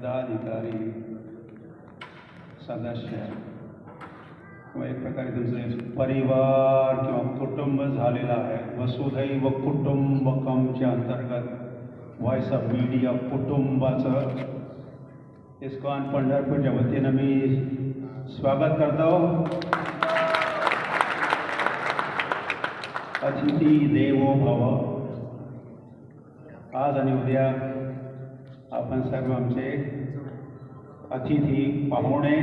पदाधिकारी, सदस्य। किंवा एक प्रकारे एक परिवार किंवा कुटुंब आहे वसुधैव कुटुंबकमच्या अंतर्गत व्हॉइस ऑफ़ मीडिया कुटुंबाचं इस्कॉन पंढरपूरच्या वतीनं मी स्वागत करतो अतिथी देवो भव। आज आणि उद्या आपण सर्व आमचे अतिथी पाहुणे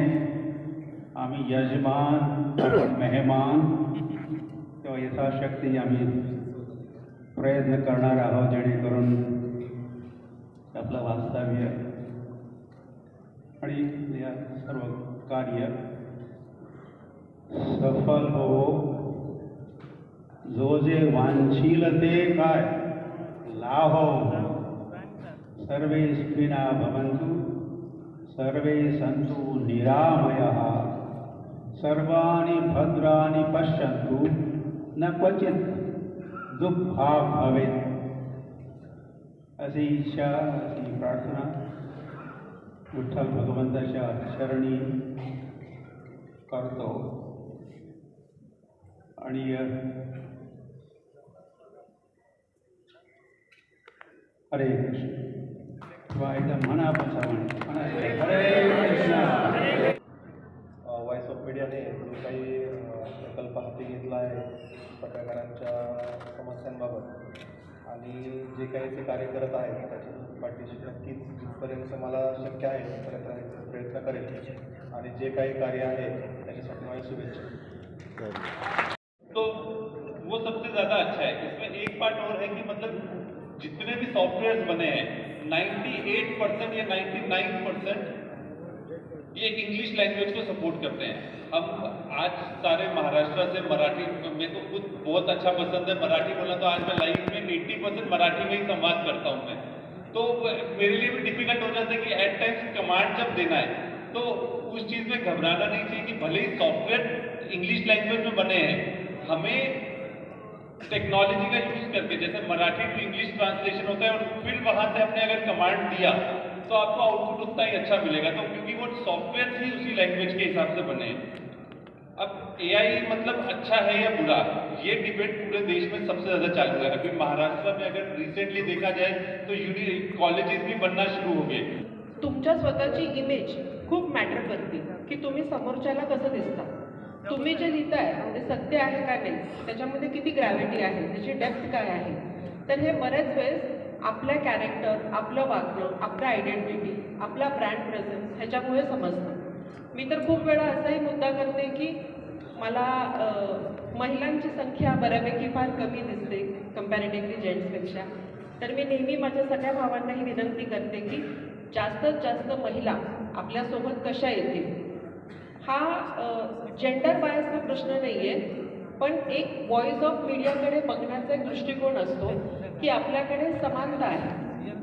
आम्ही यजमान मेहमान किंवा यथाशक्ती आम्ही प्रयत्न करणार आहोत जेणेकरून आपलं वास्तव्य आणि या सर्व कार्य सफल हो जो जे वांछील ते काय? लाभ. सर्वे सुखिना भवन्तु सर्वे सन्तु निरामयः। सर्वाणि भद्राणि पश्यन्तु न क्वचित् दुःखाग भवेत्। अशी इच्छा अशी प्रार्थना। विठ्ठल भगवंताच्या शरणी करतो। आणि हरे कृष्ण। किंवा एकदा म्हणा आपण सर्वांनी म्हणा हरे कृष्ण व्हॉइस ऑफ मीडियाने जो काही प्रकल्प हाती घेतला आहे पत्रकारांच्या समस्यांबाबत आणि जे काही ते कार्य करत आहेत त्याच्या पाठीशी नक्कीच जिथपर्यंत मला शक्य आहे तिथपर्यंत प्रयत्न करेल आणि जे काही कार्य आहे त्याच्यासाठी माझ्या शुभेच्छा. तो वो सबसे ज़्यादा अच्छा है। इसमें एक बात और है कि मतलब जितने भी सॉफ्टवेयर्स बने हैं 98 परसेंट या 99 परसेंट ये इंग्लिश लैंग्वेज को सपोर्ट करते हैं। हम आज सारे महाराष्ट्र से मराठी मेरे को खुद बहुत अच्छा पसंद है। मराठी बोलना तो आज मैं लाइफ में 80 परसेंट मराठी में ही संवाद करता हूँ मैं। तो मेरे लिए भी डिफ़िकल्ट हो जाता है कि एट टाइम्स कमांड जब देना है तो उस चीज़ में घबराना नहीं चाहिए कि भले ही सॉफ्टवेयर इंग्लिश लैंग्वेज में बने हैं, हमें टेक्नोलॉजी का यूज़ करके जैसे मराठी टू इंग्लिश ट्रांसलेशन होता है और फिर वहाँ से हमने अगर कमांड दिया तो आपको आउटपुट उतना ही अच्छा मिलेगा। तो क्योंकि वो सॉफ्टवेयर ही उसी लैंग्वेज के हिसाब से बने हैं। अब एआई मतलब अच्छा है या बुरा? ये डिबेट पूरे देश में सबसे ज़्यादा चालू है अभी महाराष्ट्र में अगर रिसेंटली देखा जाए तो कॉलेजेस भी बनना शुरू हो गए। तुमच्या स्वतःची इमेज खूप मॅटर करते, की तुम्ही समोरच्याला कसं दिसता? तुम्ही जे लिहिताय म्हणजे सत्य आहे का नाही त्याच्यामध्ये किती ग्रॅव्हिटी आहे त्याची डेप्थ काय आहे तर हे बरेच वेळेस आपल्या कॅरेक्टर आपलं वागणं आपलं आयडेंटिटी आपला ब्रँड प्रेझेन्स ह्याच्यामुळे समजतं. मी तर खूप वेळा असाही मुद्दा करते की मला महिलांची संख्या बऱ्यापैकी फार कमी दिसते कम्पॅरेटिव्हली जेंट्सपेक्षा तर मी नेहमी माझ्या सगळ्या भावांनाही विनंती करते की जास्तीत जास्त महिला आपल्यासोबत कशा येतील? हा जेंडर बायसचा प्रश्न नाही आहे पण एक व्हॉइस ऑफ मीडियाकडे बघण्याचा एक दृष्टिकोन असतो की आपल्याकडे समानता आहे.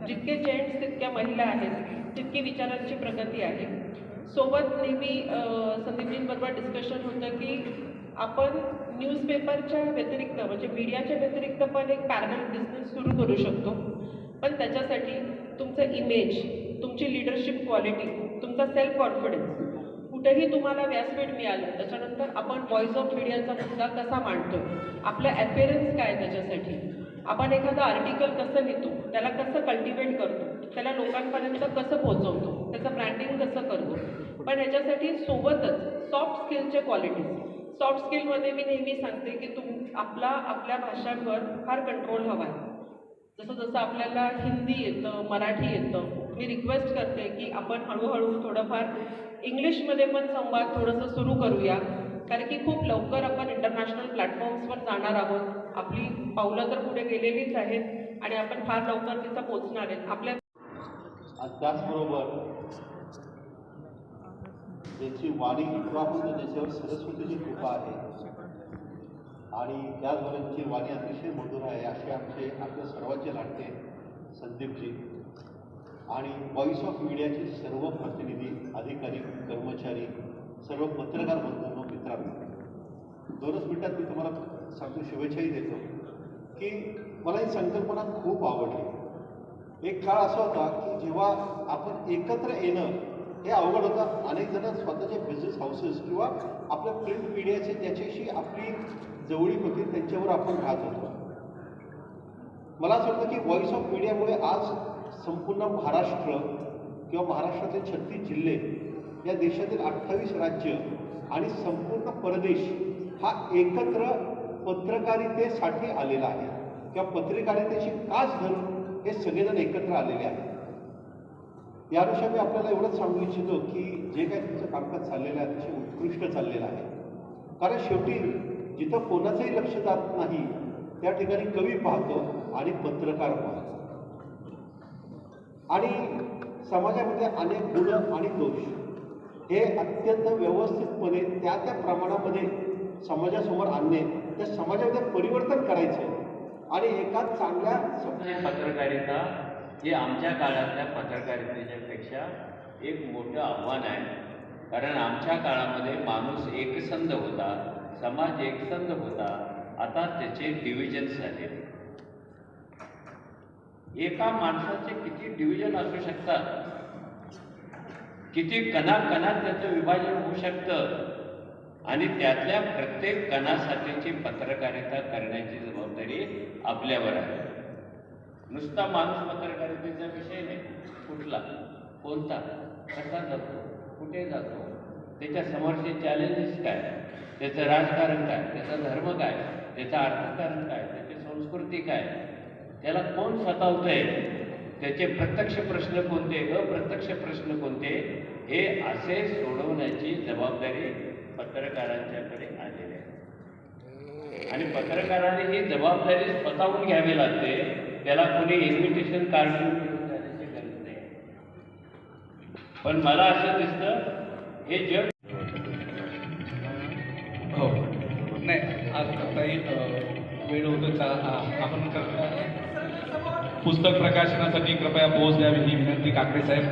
जितके जेंट्स तितक्या महिला आहेत तितकी विचारांची प्रगती आहे. सोबत नेहमी संदीपजींबरोबर डिस्कशन होतं की आपण न्यूजपेपरच्या व्यतिरिक्त म्हणजे मीडियाच्या व्यतिरिक्त पण एक पॅरल बिझनेस सुरू करू शकतो. पण त्याच्यासाठी तुमचं इमेज तुमची लिडरशिप क्वालिटी तुमचा सेल्फ कॉन्फिडन्स कुठेही तुम्हाला व्यासपीठ मिळालं त्याच्यानंतर आपण व्हॉइस ऑफ मीडियाचा मुद्दा कसा मांडतो? आपलं ॲपिअरन्स काय त्याच्यासाठी? आपण एखादं आर्टिकल कसं लिहितो? त्याला कसं कल्टिवेट करतो? त्याला लोकांपर्यंत कसं पोहोचवतो? त्याचं ब्रँडिंग कसं करतो? पण ह्याच्यासाठी सोबतच सॉफ्ट स्किलचे क्वालिटीज सॉफ्ट स्किलमध्ये मी नेहमी सांगते की तुम आपला आपल्या भाषांवर फार कंट्रोल हवा आहे. जसं जसं आपल्याला हिंदी येतं मराठी येतं मी रिक्वेस्ट करते की आपण हळूहळू थोडंफार इंग्लिशमध्ये पण संवाद थोडंसं सुरू करूया. कारण की खूप लवकर आपण इंटरनॅशनल प्लॅटफॉर्म्सवर जाणार आहोत. आपली पावलं तर पुढे गेलेलीच आहेत आणि आपण फार लवकर तिथं पोचणार आहेत. आपल्या त्याचबरोबर त्याची वाणी किंवा ज्याच्यावर सरस्वतीची कृपा आहे. आणि त्याचबरोबर वाणी अतिशय मधुर आहे असे आमचे आपल्या सर्वांचे लाटते संदीपजी. आणि व्हॉइस ऑफ मीडियाचे सर्व प्रतिनिधी अधिकारी कर्मचारी सर्व पत्रकार बंधूंनो मित्रांनो. दोनच मिनटात मी तुम्हाला सांगतो शुभेच्छाही देतो. की मला ही संकल्पना खूप आवडली. एक काळ असा होता की जेव्हा आपण एकत्र येणं हे अवघड होतं. अनेक जण स्वतःचे बिझनेस हाऊसेस किंवा आपल्या प्रिंट मीडियाचे ज्याच्याशी आपली जवळीक होती त्यांच्यावर आपण राहत होतो. मला असं वाटतं की व्हॉइस ऑफ मीडियामुळे आज संपूर्ण महाराष्ट्र किंवा महाराष्ट्राचे छत्तीस जिल्हे या देशातील अठ्ठावीस राज्य आणि संपूर्ण परदेश हा एकत्र पत्रकारितेसाठी आलेला आहे. किंवा पत्रकारितेची कास धरून हे सगळेजण एकत्र आलेले आहेत. या अनुषंगाने मी आपल्याला एवढंच सांगू इच्छितो की जे काही तुमचं कामकाज चाललेलं आहे अतिशय उत्कृष्ट चाललेलं आहे. कारण शेवटी जिथं कोणाचंही लक्ष जात नाही त्या ठिकाणी कवी पाहतो आणि पत्रकार पाहतो. आणि समाजामध्ये अनेक गुण आणि दोष हे अत्यंत व्यवस्थितपणे त्या त्या प्रमाणामध्ये समाजासमोर आणणे त्या समाजामध्ये परिवर्तन करायचं आणि एका चांगल्या पत्रकारिता हे आमच्या काळातल्या पत्रकारितेच्यापेक्षा एक मोठं आव्हान आहे. कारण आमच्या काळामध्ये माणूस एकसंध होता समाज एकसंध होता. आता त्याचे डिव्हिजन झाले. एका माणसाचे किती डिव्हिजन असू शकतात? किती कणाकणात त्याचं विभाजन होऊ शकतं? आणि त्यातल्या प्रत्येक कणासाठीची पत्रकारिता करण्याची जबाबदारी आपल्यावर आहे. नुसता माणूस पत्रकारितेचा विषय नाही. कुठला? कोणता? कसा जातो? कुठे जातो? त्याच्या समोरचे चॅलेंजेस काय? त्याचं राजकारण काय? त्याचा धर्म काय? त्याचं अर्थकारण काय? त्याची संस्कृती काय? त्याला कोण स्वतःवतंय त्याचे प्रत्यक्ष प्रश्न कोणते? अप्रत्यक्ष प्रश्न कोणते? हे असे सोडवण्याची जबाबदारी पत्रकारांच्याकडे आलेली आहे. आणि पत्रकाराने ही जबाबदारी स्वतःहून घ्यावी लागते. त्याला कोणी इन्व्हिटेशन कार्ड घेऊन जाण्याची गरज नाही. पण मला असं दिसतं हे जग हो. नाही आज काही वेळ होतो आपण पुस्तक प्रकाशनासाठी कृपया पोहोच द्यावी ही विनंती काकडे साहेब.